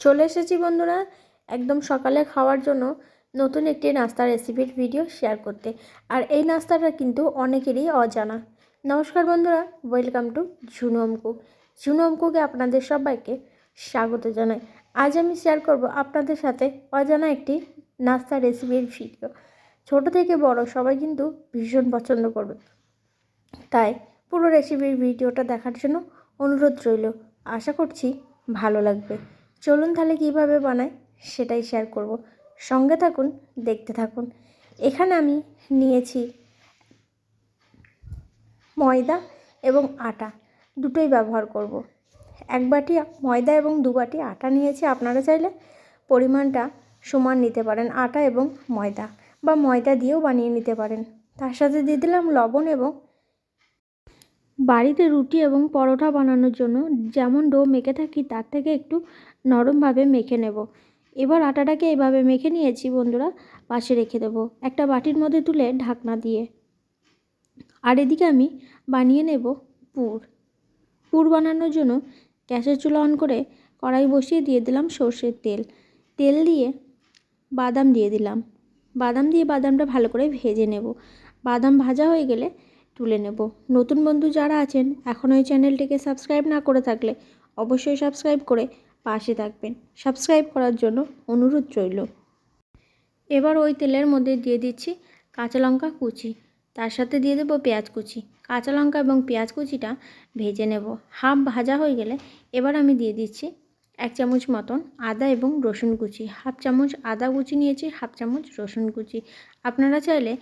চলে এসেছি বন্ধুরা, একদম সকালে খাওয়ার জন্য নতুন একটি নাস্তার রেসিপির ভিডিও শেয়ার করতে। আর এই নাস্তাটা কিন্তু অনেকেরই অজানা। নমস্কার বন্ধুরা ওয়েলকাম টু ঝুনু অঙ্কু ঝুনু অঙ্কুকে আপনাদের সবাইকে স্বাগত জানাই। আজ আমি শেয়ার করব আপনাদের সাথে অজানা একটি নাস্তা রেসিপির ভিডিও ছোট থেকে বড় সবাই কিন্তু ভীষণ পছন্দ করবে। তাই পুরো রেসিপির ভিডিওটা দেখার জন্য অনুরোধ রইল। আশা করছি ভালো লাগবে। চলুন তাহলে কীভাবে বানাই সেটাই শেয়ার করব। সঙ্গে থাকুন, দেখতে থাকুন। এখানে আমি নিয়েছি ময়দা এবং আটা, দুটোই ব্যবহার করব। এক বাটি ময়দা এবং দু বাটি আটা নিয়েছি। আপনারা চাইলে পরিমাণটা সমান নিতে পারেন, আটা এবং ময়দা বা ময়দা দিয়েও বানিয়ে নিতে পারেন। তার সাথে দিয়ে দিলাম লবণ এবং বাড়িতে রুটি এবং পরোটা বানানোর জন্য যেমন ডো মেখে থাকি, তার থেকে একটু নরমভাবে মেখে নেব। এবার আটাটাকে এভাবে মেখে নিয়েছি বন্ধুরা, পাশে রেখে দেবো। একটা বাটির মধ্যে তুলে ঢাকনা দিয়ে। আর এদিকে আমি বানিয়ে নেব পুর। পুর বানানোর জন্য গ্যাসের চুলা অন করে কড়াই বসিয়ে দিয়ে দিলাম সর্ষের তেল। তেল দিয়ে বাদাম দিয়ে দিলাম। বাদাম দিয়ে বাদামটা ভালো করে ভেজে নেব। বাদাম ভাজা হয়ে গেলে তুলে নেব। নতুন বন্ধু যারা আছেন এখন ওই চ্যানেলটিকে সাবস্ক্রাইব না করে থাকলে অবশ্যই সাবস্ক্রাইব করে পাশে থাকবেন। সাবস্ক্রাইব করার জন্য অনুরোধ রইল। এবার ওই তেলের মধ্যে দিয়ে দিচ্ছি কাঁচা লঙ্কা কুচি। তার সাথে দিয়ে দেবো পেঁয়াজ কুচি। কাঁচা লঙ্কা এবং পেঁয়াজ কুচিটা ভেজে নেব। হাফ ভাজা হয়ে গেলে এবার আমি দিয়ে দিচ্ছি এক চামচ মতন আদা এবং রসুন কুচি। হাফ চামচ আদা কুচি নিয়েছি, হাফ চামচ রসুন কুচি। আপনারা চাইলে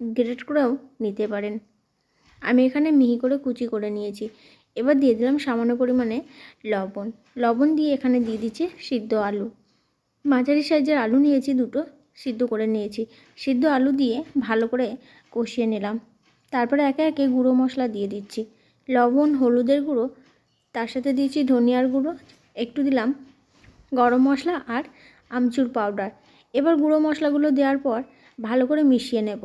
গ্রেট করেও নিতে পারেন। আমি এখানে মিহি করে কুচি করে নিয়েছি। এবার দিয়ে দিলাম সামান্য পরিমাণে লবণ। লবণ দিয়ে এখানে দিয়ে দিচ্ছি সিদ্ধ আলু। মাঝারি সাইজের আলু নিয়েছি দুটো, সিদ্ধ করে নিয়েছি। সিদ্ধ আলু দিয়ে ভালো করে কষিয়ে নিলাম। তারপরে একে একে গুঁড়ো মশলা দিয়ে দিচ্ছি। লবণ, হলুদের গুঁড়ো, তার সাথে দিয়েছি ধনিয়ার গুঁড়ো, একটু দিলাম গরম মশলা আর আমচুর পাউডার। এবার গুঁড়ো মশলাগুলো দেওয়ার পর ভালো করে মিশিয়ে নেব।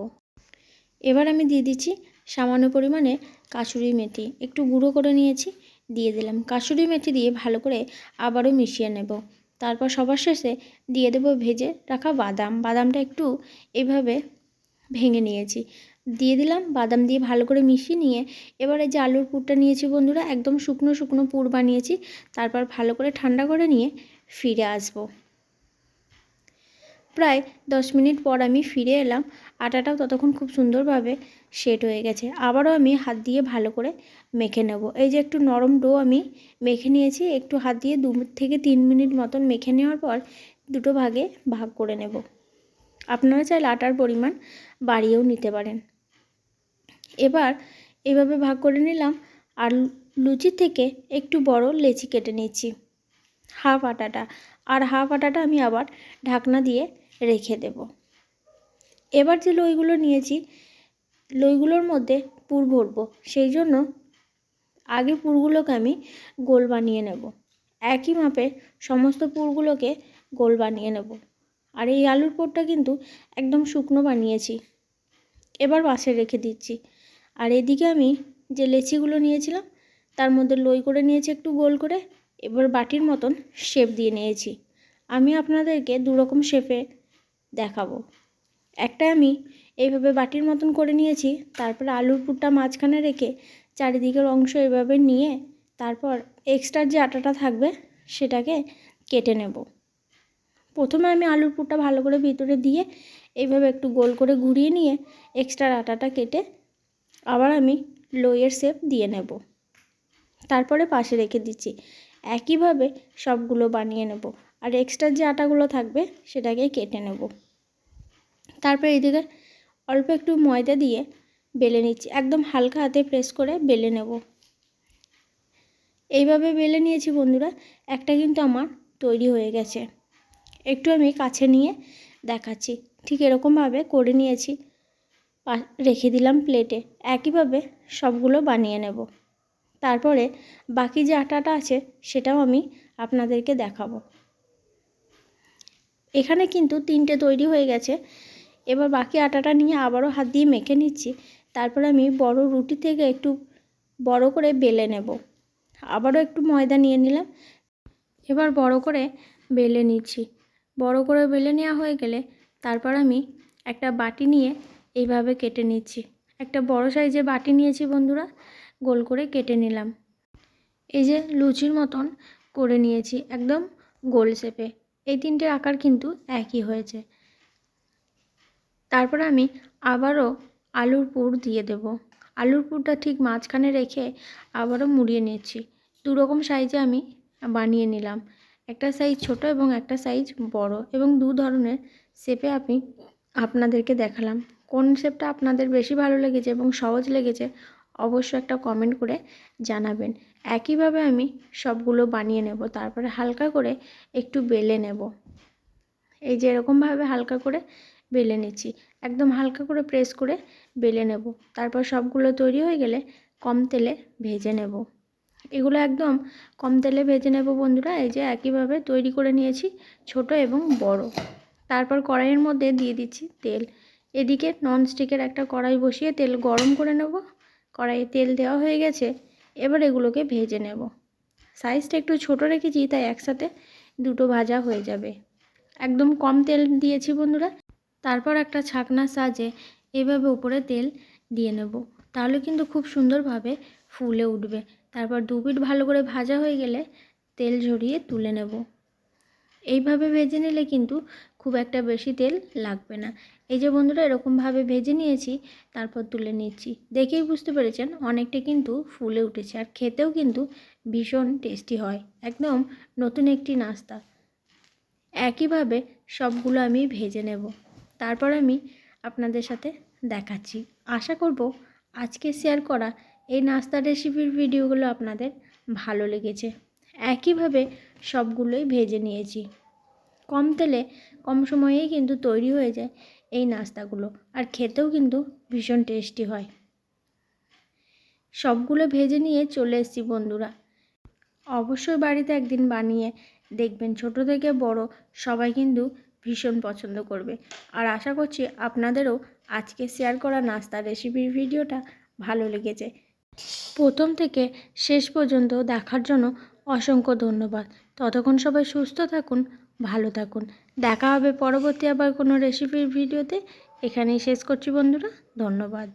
এবার আমি দিয়ে দিচ্ছি সামান্য পরিমাণে কাসুরি মেথি। একটু গুঁড়ো করে নিয়েছি, দিয়ে দিলাম। কাসুরি মেথি দিয়ে ভালো করে আবারও মিশিয়ে নেব। তারপর সবার শেষে দিয়ে দেবো ভেজে রাখা বাদাম। বাদামটা একটু এভাবে ভেঙে নিয়েছি। দিয়ে দিলাম বাদাম দিয়ে ভালো করে মিশিয়ে নিয়ে এবারে যে আলুর পুরটা নিয়েছি বন্ধুরা, একদম শুকনো শুকনো পুর বানিয়েছি। তারপর ভালো করে ঠান্ডা করে নিয়ে ফিরে আসব। প্রায় দশ মিনিট পর আমি ফিরে এলাম। আটাটাও ততক্ষণ খুব সুন্দরভাবে সেট হয়ে গেছে। আবারও আমি হাত দিয়ে ভালো করে মেখে নেব। এই যে একটু নরম ডো আমি মেখে নিয়েছি, একটু হাত দিয়ে দু থেকে তিন মিনিট মতন মেখে নেওয়ার পর দুটো ভাগে ভাগ করে নেব। আপনারা চাইলে আটার পরিমাণ বাড়িয়েও নিতে পারেন। এবার এভাবে ভাগ করে নিলাম আর লুচি থেকে একটু বড় লেচি কেটে নিচ্ছি। হাফ আটাটা। আর হাফ আটাটা আমি আবার ঢাকনা দিয়ে রেখে দেব। এবার যে লইগুলো নিয়েছি, লইগুলোর মধ্যে পুর ভরবো। সেই জন্য আগে পুরগুলোকে আমি গোল বানিয়ে নেব। একই মাপে সমস্ত পুরগুলোকে গোল বানিয়ে নেব। আর এই আলুর পুরটা কিন্তু একদম শুকনো বানিয়েছি। এবার পাশে রেখে দিচ্ছি। আর এদিকে আমি যে লেচিগুলো নিয়েছিলাম, তার মধ্যে লই করে নিয়েছি একটু গোল করে। এবার বাটির মতন শেপ দিয়ে নিয়েছি। আমি আপনাদেরকে দুরকম শেপে দেখাবো। একটা আমি এইভাবে বাটির মতন করে নিয়েছি, তারপর আলুর পুরটা মাঝখানে রেখে চারিদিকের অংশ এভাবে নিয়ে তারপর এক্সট্রা যে আটাটা থাকবে সেটাকে কেটে নেব। প্রথমে আমি আলুর পুরটা ভালো করে ভিতরে দিয়ে এইভাবে একটু গোল করে ঘুরিয়ে নিয়ে এক্সট্রা আটাটা কেটে আবার আমি লোয়ের শেপ দিয়ে নেব। তারপরে পাশে রেখে দিচ্ছি। একইভাবে সবগুলো বানিয়ে নেব। আর এক্সট্রা যে আটাগুলো থাকবে সেটাকে কেটে নেব। তারপর এদিকে অল্প একটু ময়দা দিয়ে বেলে নিচ্ছি। একদম হালকা হাতে প্রেস করে বেলে নেব। এইভাবে বেলে নিয়েছি বন্ধুরা, একটা কিন্তু আমার তৈরি হয়ে গেছে। একটু আমি কাছে নিয়ে দেখাচ্ছি। ঠিক এরকমভাবে করে নিয়েছি রেখে দিলাম প্লেটে একইভাবে সবগুলো বানিয়ে নেব। তারপরে বাকি যে আটাটা আছে সেটাও আমি আপনাদেরকে দেখাবো। এখানে কিন্তু তিনটে তৈরি হয়ে গেছে। এবার বাকি আটাটা নিয়ে আবারও হাত দিয়ে মেখে নিচ্ছি। তারপর আমি বড় রুটি থেকে একটু বড় করে বেলে নেব। আবারও একটু ময়দা নিয়ে নিলাম। এবার বড় করে বেলে নিচ্ছি। বড় করে বেলে নেওয়া হয়ে গেলে তারপর আমি একটা বাটি নিয়ে এইভাবে কেটে নিচ্ছি। একটা বড় সাইজে বাটি নিয়েছি বন্ধুরা, গোল করে কেটে নিলাম। এই যে লুচির মতন করে নিয়েছি, একদম গোল শেপে। এই তিনটে আকার কিন্তু একই হয়েছে। তারপর আমি আবারও আলুর পুর দিয়ে দেব। আলুর পুরটা ঠিক মাঝখানে রেখে আবারও মুড়িয়ে নিচ্ছি। দু রকম সাইজে আমি বানিয়ে নিলাম। একটা সাইজ ছোট এবং একটা সাইজ বড় এবং দু ধরনের শেপে আমি আপনাদেরকে দেখালাম। কোন শেপটা আপনাদের বেশি ভালো লেগেছে এবং সহজ লেগেছে অবশ্যই একটা কমেন্ট করে জানাবেন। একইভাবে আমি সবগুলো বানিয়ে নেব, তারপরে হালকা করে একটু বেলে নেব। এই যে এরকমভাবে হালকা করে বেলে নিচ্ছি। একদম হালকা করে প্রেস করে বেলে নেব। তারপর সবগুলো তৈরি হয়ে গেলে কম তেলে ভেজে নেব। এগুলো একদম কম তেলে ভেজে নেব বন্ধুরা। এই যে একইভাবে তৈরি করে নিয়েছি, ছোট এবং বড়। তারপর কড়াইয়ের মধ্যে দিয়ে দিচ্ছি তেল। এদিকে ননস্টিকের একটা কড়াই বসিয়ে তেল গরম করে নেব। কড়াইয়ে তেল দেওয়া হয়ে গেছে, এবার এগুলোকে ভেজে নেব। সাইজটা একটু ছোট রেখেছি, তাই একসাথে দুটো ভাজা হয়ে যাবে। একদম কম তেল দিয়েছি বন্ধুরা। তারপর একটা ছাকনার সাহায্যে এভাবে উপরে তেল দিয়ে নেব। তাহলে কিন্তু খুব সুন্দরভাবে ফুলে উঠবে। তারপর দু পিঠ ভালো করে ভাজা হয়ে গেলে তেল ঝরিয়ে তুলে নেব। এইভাবে ভেজে নিলে কিন্তু খুব একটা বেশি তেল লাগবে না। এই যে বন্ধুরা, এরকমভাবে ভেজে নিয়েছি, তারপর তুলে নিচ্ছি। দেখেই বুঝতে পেরেছেন, অনেকটা কিন্তু ফুলে উঠেছে আর খেতেও কিন্তু ভীষণ টেস্টি হয়। একদম নতুন একটি নাস্তা। একইভাবে সবগুলো আমি ভেজে নেব। তারপর আমি আপনাদের সাথে দেখাচ্ছি। আশা করব আজকে শেয়ার করা এই নাস্তা রেসিপির ভিডিওগুলো আপনাদের ভালো লেগেছে। একইভাবে সবগুলোই ভেজে নিয়েছি। কম তেলে কম সময়েই কিন্তু তৈরি হয়ে যায় এই নাস্তাগুলো। আর খেতেও কিন্তু ভীষণ টেস্টি হয়। সবগুলো ভেজে নিয়ে চলে এসেছি বন্ধুরা। অবশ্যই বাড়িতে একদিন বানিয়ে দেখবেন। ছোট থেকে বড় সবাই কিন্তু ভীষণ পছন্দ করবে। আর আশা করছি আপনাদেরও আজকে শেয়ার করা নাস্তা রেসিপির ভিডিওটা ভালো লেগেছে। প্রথম থেকে শেষ পর্যন্ত দেখার জন্য অসংখ্য ধন্যবাদ। ততক্ষণ সবাই সুস্থ থাকুন ভালো থাকুন। দেখা হবে পরবর্তী আবার কোনো রেসিপির ভিডিওতে এখানেই শেষ করছি বন্ধুরা ধন্যবাদ।